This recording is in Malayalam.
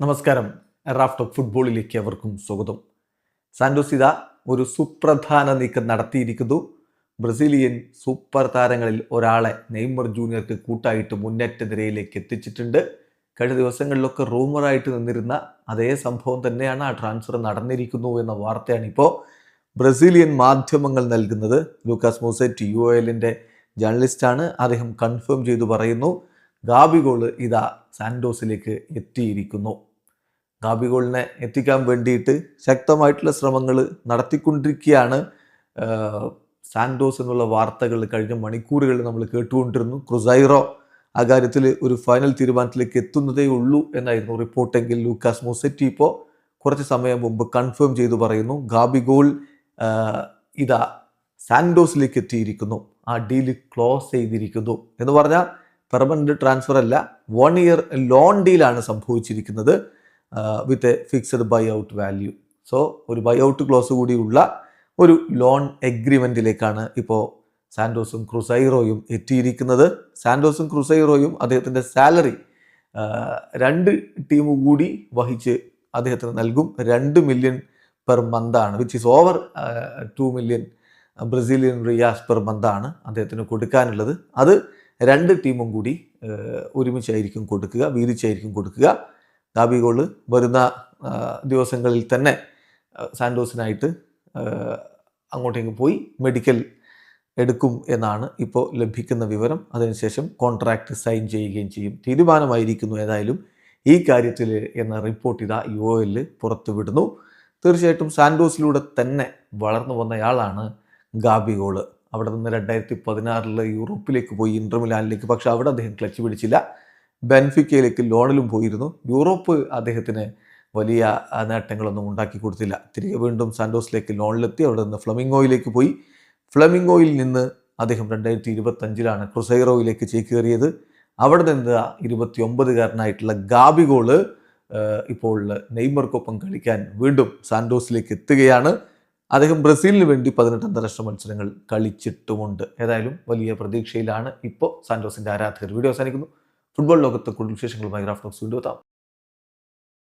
നമസ്കാരം. റാഫ്റ്റ് ഫുട്ബോളിലേക്ക് അവർക്കും സ്വാഗതം. സാന്റോസ് ഇത ഒരു സുപ്രധാന നീക്കം നടത്തിയിരിക്കുന്നു. ബ്രസീലിയൻ സൂപ്പർ താരങ്ങളിൽ ഒരാളെ നെയ്മർ ജൂനിയർക്ക് കൂട്ടായിട്ട് മുന്നേറ്റ നിരയിലേക്ക് എത്തിച്ചിട്ടുണ്ട്. കഴിഞ്ഞ ദിവസങ്ങളിലൊക്കെ റൂമറായിട്ട് നിന്നിരുന്ന അതേ സംഭവം തന്നെയാണ് ആ ട്രാൻസ്ഫർ നടന്നിരിക്കുന്നു എന്ന വാർത്തയാണ് ഇപ്പോൾ ബ്രസീലിയൻ മാധ്യമങ്ങൾ നൽകുന്നത്. ലൂക്കാസ് മൂസെറ്റ് യു എല്ലിന്റെ ജേർണലിസ്റ്റാണ്. അദ്ദേഹം കൺഫേം ചെയ്തു പറയുന്നു ഗാബിഗോൾ ഇതാ സാൻഡോസിലേക്ക് എത്തിയിരിക്കുന്നു. ഗാബിഗോളിനെ എത്തിക്കാൻ വേണ്ടിയിട്ട് ശക്തമായിട്ടുള്ള ശ്രമങ്ങൾ നടത്തിക്കൊണ്ടിരിക്കുകയാണ്. സാൻഡോസ് എന്നുള്ള വാർത്തകൾ കഴിഞ്ഞ മണിക്കൂറുകളിൽ നമ്മൾ കേട്ടുകൊണ്ടിരുന്നു. ക്രുസൈറോ ആ കാര്യത്തിൽ ഒരു ഫൈനൽ തീരുമാനത്തിലേക്ക് എത്തുന്നതേ ഉള്ളൂ എന്നായിരുന്നു റിപ്പോർട്ടെങ്കിൽ ലൂക്കാസ് മൊസെറ്റി ഇപ്പോൾ കുറച്ച് സമയം മുമ്പ് കൺഫേം ചെയ്തു പറയുന്നു. ഗാബിഗോൾ ഇതാ സാന്റോസിലേക്ക് എത്തിയിരിക്കുന്നു. ആ ഡീൽ ക്ലോസ് ചെയ്തിരിക്കുന്നു എന്ന് പറഞ്ഞാൽ പെർമനന്റ് ട്രാൻസ്ഫർ അല്ല വൺ ഇയർ ലോൺ ഡീലാണ് സംഭവിച്ചിരിക്കുന്നത്. With a fixed buy out value so ഒരു ബൈ ഔട്ട് ക്ലോസ് കൂടിയുള്ള ഒരു ലോൺ എഗ്രിമെന്റിലേക്കാണ് ഇപ്പോൾ സാൻഡോസും ക്രുസൈറോയും എത്തിയിരിക്കുന്നത്. സാൻഡോസും ക്രുസൈറോയും അദ്ദേഹത്തിന്റെ സാലറി രണ്ട് ടീം കൂടി വഹിച്ച് അദ്ദേഹത്തിന് നൽകും. രണ്ട് million per മന്താണ് which is over two million Brazilian reais per മന്താണ് അദ്ദേഹത്തിന് കൊടുക്കാനുള്ളത്. അത് രണ്ട് ടീമും കൂടി ഒരുമിച്ചായിരിക്കും കൊടുക്കുക വീതിച്ചായിരിക്കും കൊടുക്കുക. ഗാബി ഗോൾ വരുന്ന ദിവസങ്ങളിൽ തന്നെ സാൻഡോസിനായിട്ട് അങ്ങോട്ടേക്ക് പോയി മെഡിക്കൽ എടുക്കും എന്നാണ് ഇപ്പോൾ ലഭിക്കുന്ന വിവരം. അതിനുശേഷം കോൺട്രാക്റ്റ് സൈൻ ചെയ്യുകയും ചെയ്യും. തീരുമാനമായിരിക്കുന്നു ഏതായാലും ഈ കാര്യത്തിൽ എന്ന റിപ്പോർട്ട് ഇതാ യു എൽ പുറത്തുവിടുന്നു. തീർച്ചയായിട്ടും സാൻഡോസിലൂടെ തന്നെ വളർന്നു വന്നയാളാണ് ഗാബിഗോൾ അവിടെ നിന്ന് രണ്ടായിരത്തി പതിനാറിൽ യൂറോപ്പിലേക്ക് പോയി പക്ഷേ പക്ഷെ അവിടെ അദ്ദേഹം ക്ലച്ച് പിടിച്ചില്ല. ബെൻഫിക്കയിലേക്ക് ലോണിലും പോയിരുന്നു. യൂറോപ്പ് അദ്ദേഹത്തിന് വലിയ നേട്ടങ്ങളൊന്നും ഉണ്ടാക്കി കൊടുത്തില്ല. തിരികെ വീണ്ടും സാന്റോസിലേക്ക് ലോണിലെത്തി. അവിടെ നിന്ന് ഫ്ലമിംഗോയിലേക്ക് പോയി. ഫ്ലമിംഗോയിൽ നിന്ന് അദ്ദേഹം രണ്ടായിരത്തി ഇരുപത്തഞ്ചിലാണ് ക്രുസൈറോയിലേക്ക് ചേക്കേറിയത്. അവിടെ നിന്ന് ഇരുപത്തി ഒമ്പതുകാരനായിട്ടുള്ള ഗാബിഗോൾ ഇപ്പോൾ നെയ്മർക്കൊപ്പം കളിക്കാൻ വീണ്ടും സാന്റോസിലേക്ക് എത്തുകയാണ്. അദ്ദേഹം ബ്രസീലിന് വേണ്ടി പതിനെട്ട് അന്താരാഷ്ട്ര മത്സരങ്ങൾ കളിച്ചിട്ടുമുണ്ട്. ഏതായാലും വലിയ പ്രതീക്ഷയിലാണ് ഇപ്പോൾ സാൻഡോസിന്റെ ആരാധകർ. വീഡിയോ അവസാനിക്കുന്നു. ഫുട്ബോൾ ലോകത്തെ കൂടുതൽ വിശേഷങ്ങളുമായി ഗ്രാഫ്റ്റോക്സ് വീണ്ടും എത്താം.